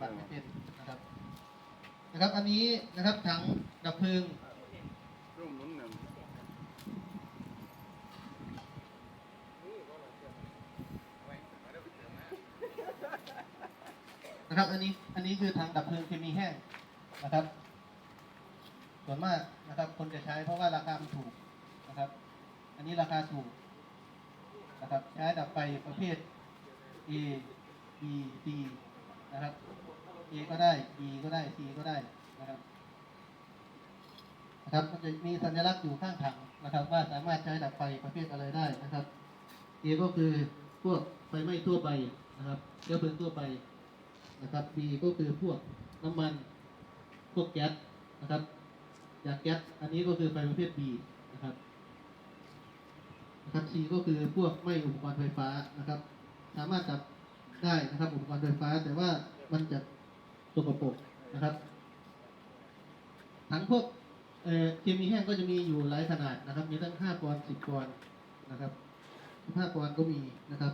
บัตรไม่เป็นนะครับ นะครับ อันนี้นะครับถังดับเพลิงร่มหนุนหนึ่งนะครับ อันนี้อันนี้คือถังดับเพลิงเคมีแห้งนะครับ ส่วนมากนะครับ คนจะใช้เพราะว่าราคามันถูกนะครับ อันนี้ราคาถูกนะครับ ใช้ดับไฟประเภท A B C นะครับ A ก็ได้ B ก็ได้ C ก็ได้นะครับนะครับมันจะมีสัญลักษณ์อยู่ข้างถังนะครับ ว่าสามารถใช้ดับไฟประเภทอะไรได้นะครับ A ก็คือพวกไฟไหม้ทั่วไปนะครับเชื้อเพลิงทั่วไปนะครับ B ก็คือพวกน้ำมันพวกแก๊สนะครับจากแก๊สอันนี้ก็คือไฟประเภท B นะครับนะครับ C ก็คือพวกไหม้อุปกรณ์ไฟฟ้านะครับ สามารถดับได้นะครับอุปกรณ์ไฟฟ้าแต่ว่ามันจะ สกปรกนะครับ ถังพวกเอ่อเคมีแห้งก็จะมีอยู่หลายขนาดนะครับ มีตั้ง5ปอนด์10ปอนด์นะครับ15ปอนด์ก็มีนะครับ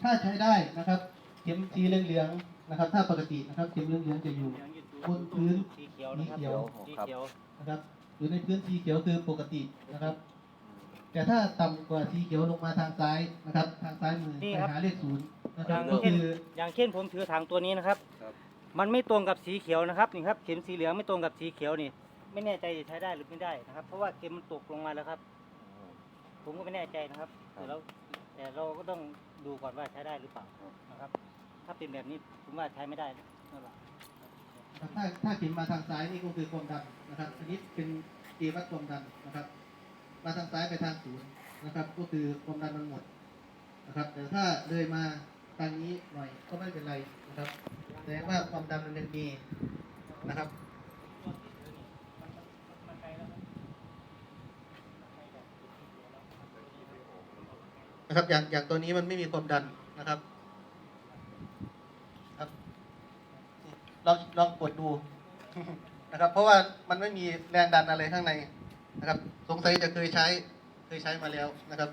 ถ้าใช้ได้นะครับ เข็มสีเหลืองๆนะครับ ถ้าปกตินะครับ เข็มเหลืองๆจะอยู่บนพื้นสีเขียวนะครับสีเขียวสีเขียวนะครับหรือในพื้นสีเขียวคือปกตินะครับ แต่ถ้าต่ำกว่าสีเขียวลงมาทางซ้ายนะครับ ทางซ้ายมือนี่ไปครับ หาเลขศูนย์นะคอรับย่างก็เช่นคืออย่างเช่นผมถือถังตัวนี้นะครับ ครับ มันไม่ตรงกับสีเขียวนะครับนี่ครับเข็มสีเหลืองไม่ตรงกับสีเขียวนี่ ไม่แน่ใจจะใช้ได้หรือไม่ได้นะครับ เพราะว่าเข็มมันตกลงมาแล้วครับ ผมก็ไม่แน่ใจนะครับแต่เราแต่เราก็ต้องดูก่อนว่าใช้ได้หรือเปล่านะครับ ถ้าเป็นแบบนี้ผมว่าใช้ไม่ได้นั่นแหละถ้าถ้าเข็มมาทางซ้ายนี่ก็คือความดันนะครับอันนี้เป็นเกวัดความดันนะครับ มาทางซ้ายไปทางศูนย์นะครับ ก็คือความดันมันหมดนะครับ แต่ถ้าเลยมาทางนี้หน่อยก็ไม่เป็นไรนะครับแสดงว่าความดันมันยังมีนะครับนะครับอย่างอย่างตัวนี้มันไม่มีความดันนะครับครับลองลองกดดูนะครับ เพราะว่ามันไม่มีแรงดันอะไรข้างใน นะครับ สงสัยจะเคยใช้ เคยใช้มาแล้วนะครับ